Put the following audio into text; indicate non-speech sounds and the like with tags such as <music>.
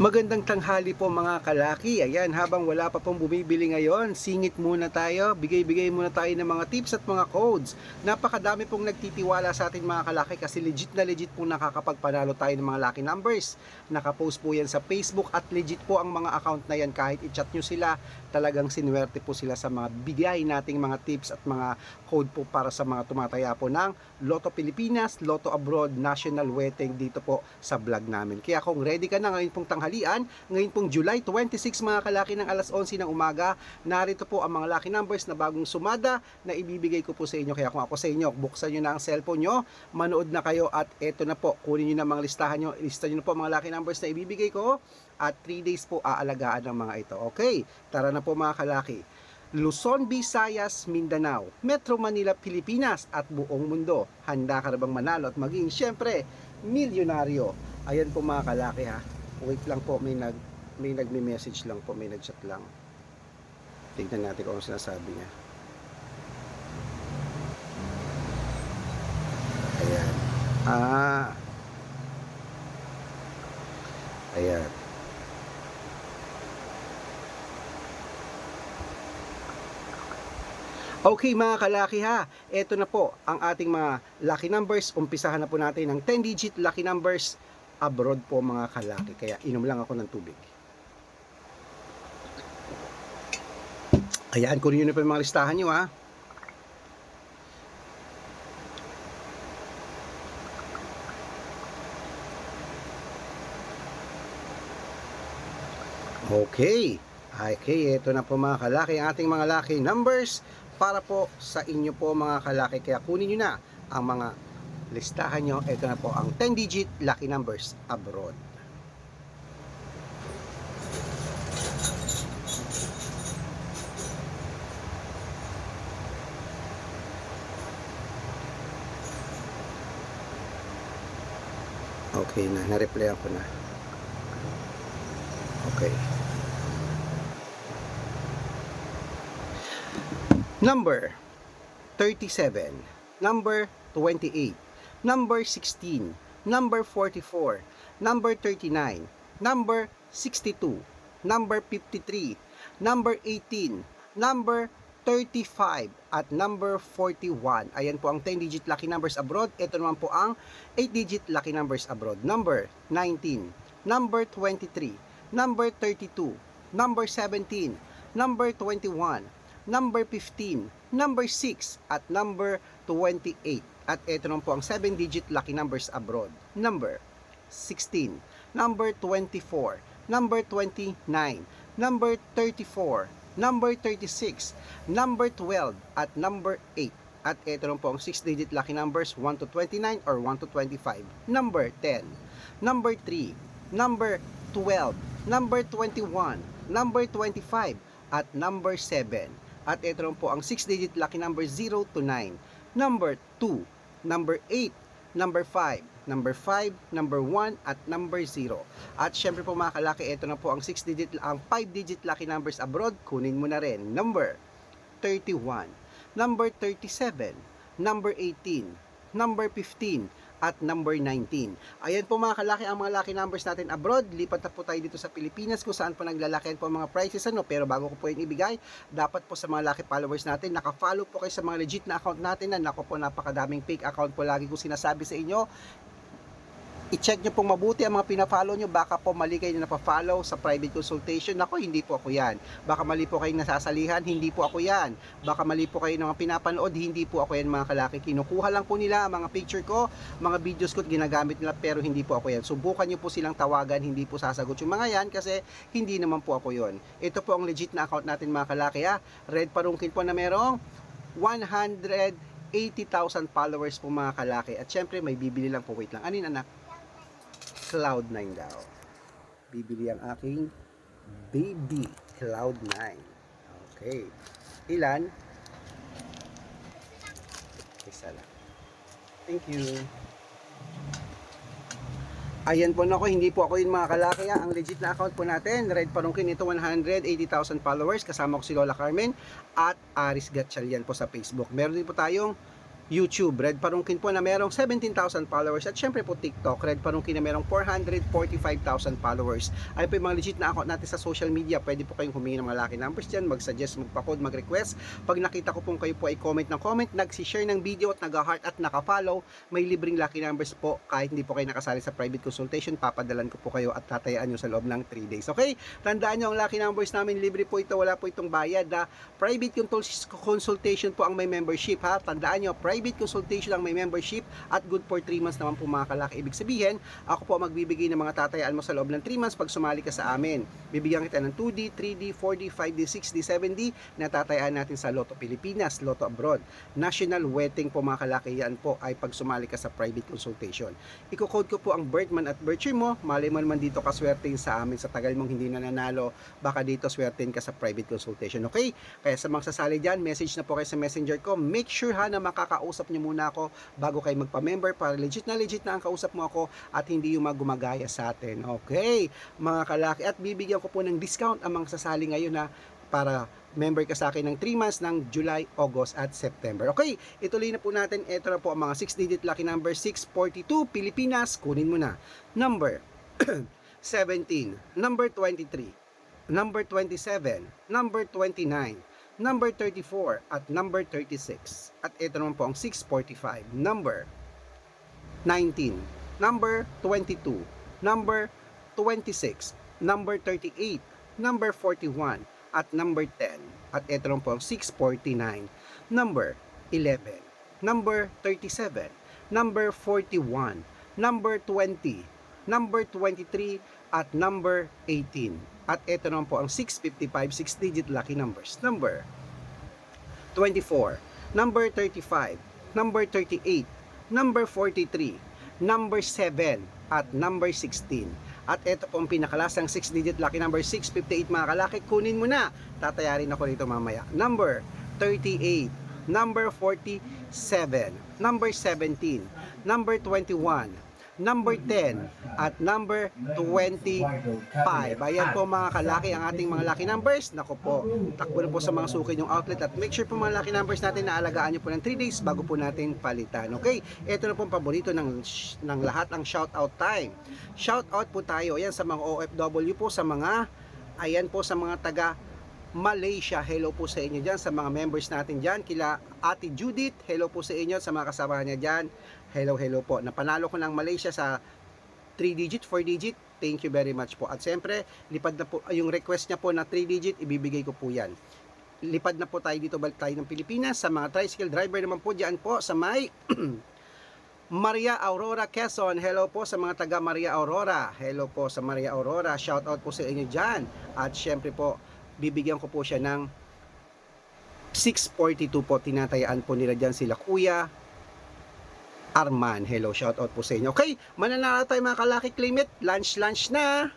Magandang tanghali po mga kalaki. Ayan, habang wala pa pong bumibili ngayon, singit muna tayo. Bigay-bigay muna tayo ng mga tips at mga codes. Napakadami pong nagtitiwala sa atin mga kalaki kasi legit na legit po nakakapagpanalo tayo ng mga lucky numbers. Nakapost po yan sa Facebook at legit po ang mga account na yan. Kahit i-chat nyo sila, talagang sinuwerte po sila sa mga bigay nating mga tips at mga code po para sa mga tumataya po ng Lotto Pilipinas, Lotto Abroad, National Wedding dito po sa vlog namin. Kaya kung ready ka na ngayon pong tanghalian, ngayon pong July 26 mga kalaki ng alas 11 ng umaga, narito po ang mga lucky numbers na bagong sumada na ibibigay ko po sa inyo. Kaya kung ako sa inyo, buksan nyo na ang cellphone nyo, manood na kayo at eto na po, kunin nyo na mga listahan nyo, lista nyo na po mga lucky numbers na ibibigay ko at 3 days po aalagaan ng mga ito. Okay, tara na po mga kalaki. Luzon, Visayas, Mindanao, Metro Manila, Pilipinas at buong mundo. Handa ka na bang manalo at maging syempre milyonaryo? Ayan po mga kalaki ha. Wait lang po, may nag may nagme-message lang po, may nag-chat lang. Tignan natin kung ano sinasabi niya. Ayan. Ah. Ayan. Okay mga kalaki ha, eto na po ang ating mga lucky numbers. Umpisahan na po natin ng 10 digit lucky numbers abroad po mga kalaki. Kaya inom lang ako ng tubig. Ayan, kunin nyo na po yung mga listahan nyo ha. Okay. Okay, ito na po mga kalaki ating mga lucky numbers para po sa inyo po mga kalaki. Kaya kunin nyo na ang mga listahan nyo. Ito na po ang 10 digit lucky numbers abroad. Okay na, na-replyan ko na. Okay. Number 37, number 28, number 16, number 44, number 39, number 62, number 53, number 18, number 35 at number 41. Ayan po ang 10-digit lucky numbers abroad. Ito naman po ang 8-digit lucky numbers abroad. Number 19, number 23, number 32, number 17, number 21, number 15, number 6, at number 28. At ito naman po ang 7-digit lucky numbers abroad. Number 16, number 24, number 29, number 34, number 36, number 12, at number 8. At ito naman po ang 6-digit lucky numbers 1 to 29 or 1 to 25. Number 10, number 3, number 12, number 21, number 25, at number 7. At ito po ang 6-digit lucky number 0 to 9. Number 2, number 8, number 5, number 5, number 1, at number 0. At syempre po mga kalaki, ito na po ang 6-digit, ang 5-digit lucky numbers abroad. Kunin mo na rin. Number 31, number 37, number 18, number 15, at number 19. Ayan po mga kalaki ang mga lucky numbers natin abroad. Lipat na po tayo dito sa Pilipinas kung saan po naglalakihan po ang mga prices ano. Pero bago ko po yung ibigay, dapat po sa mga lucky followers natin, naka-follow po kayo sa mga legit na account natin na nako po napakadaming fake account po lagi ko sinasabi sa inyo i-check nyo pong mabuti ang mga pina-follow nyo. Baka po mali kayo na napafollow sa private consultation. Ako, hindi po ako yan. Baka mali po kayo nasasalihan. Hindi po ako yan. Baka mali po kayo ng mga pinapanood. Hindi po ako yan mga kalaki. Kinukuha lang po nila ang mga picture ko, mga videos ko, ginagamit nila pero hindi po ako yan. Subukan nyo po silang tawagan. Hindi po sasagot yung mga yan kasi hindi naman po ako yon. Ito po ang legit na account natin mga kalaki ha. Red Parungkin po na merong 180,000 followers po mga kalaki. At syempre may bibili lang po. Wait lang. Anin anak? Cloud9 daw. Bibili ang aking baby Cloud9. Okay. Ilan? Isa lang. Thank you. Ayan po nako, hindi po ako yung mga kalaki. Ang legit na account po natin, Red Parungkin ito 180,000 followers. Kasama ko si Lola Carmen at Aris Gatchalian po sa Facebook. Meron din po tayong YouTube, Red Parungkin po na merong 17,000 followers at syempre po TikTok, Red Parungkin na merong 445,000 followers. Ay po yung mga legit na account natin sa social media, pwede po kayong humingi ng mga lucky numbers dyan, mag-suggest, magpa-code, mag-request. Pag nakita ko pong kayo po ay comment ng comment, nag-share ng video at nag-heart at naka-follow, may libreng lucky numbers po kahit hindi po kayo nakasali sa private consultation, papadalan ko po kayo at tatayaan nyo sa loob ng 3 days. Okay? Tandaan nyo ang lucky numbers namin, libre po ito, wala po itong bayad. Na private consultation po ang may membership ha. Tandaan nyo, private consultation ang may membership at good for 3 months naman po mga kalaki. Ibig sabihin, ako po magbibigay ng mga tatayaan mo sa loob ng 3 months pag sumali ka sa amin. Bibigyan kita ng 2D, 3D, 4D, 5D, 6D, 7D na tatayaan natin sa Lotto Pilipinas, Lotto Abroad. National Wedding po mga kalaki yan po ay pag sumali ka sa private consultation. Iko-code ko po ang birthman at year mo. Malay mo naman dito ka swertein sa amin sa tagal mong hindi nananalo. Baka dito swertein ka sa private consultation. Okay? Kaya sa mga sasali dyan, message na po kayo sa messenger ko. Make sure ha na makakausap nyo muna ako bago kayo magpa-member para legit na legit na ang kausap mo ako at hindi yung mga gumagaya sa atin. Okay? Mga kalaki. At bibigyan ko po ng discount ang mga sasali ngayon na para member ka sa akin ng 3 months ng July, August at September. Okay, ituloy na po natin. Ito na po ang mga 6-digit lucky number 642 Pilipinas. Kunin mo na. Number <clears throat> 17, number 23, number 27, number 29, number 34 at number 36. At ito naman po ang 645, number 19, number 22, number 26, number 38, number 41, at number 10. At ito naman po ang 649, number 11, number 37, number 41, number 20, number 23, at number 18. At ito naman po ang 655, 6-digit lucky numbers. Number 24, number 35, number 38, number 43, number 7, at number 16. At ito po ang pinakalasang 6-digit lucky number 658 mga kalaki. Kunin mo na. Tatayarin ako rito mamaya. Number 38, number 47, number 17, number 21, number 10, at number 25. Ayan po mga kalaki ang ating mga lucky numbers. Nako po, takbo na po sa mga suki yung outlet at make sure po mga lucky numbers natin na alagaan nyo po ng 3 days bago po natin palitan. Okay? Ito na po ang paborito ng, ng lahat ang shout out time. Shout out po tayo. Ayan sa mga OFW po, sa mga, ayan po sa mga taga Malaysia. Hello po sa inyo dyan, sa mga members natin dyan. Kila Ate Judith, hello po sa inyo, sa mga kasama niya dyan. Hello, hello po. Napanalo ko ng Malaysia sa 3 digit, 4 digit. Thank you very much po. At siyempre, lipad na po, yung request niya po na 3 digit, ibibigay ko po yan. Lipad na po tayo dito, balik tayo ng Pilipinas. Sa mga tricycle driver naman po dyan po, sa may <clears throat> Maria Aurora Quezon. Hello po sa mga taga Maria Aurora. Hello po sa Maria Aurora. Shout out po sa inyo dyan. At syempre po, bibigyan ko po siya ng 642 po. Tinatayaan po nila dyan sila Kuya Arman. Hello, shout out po sa inyo. Okay, mananalo tayo mga kalaki claim it. Lunch, lunch na.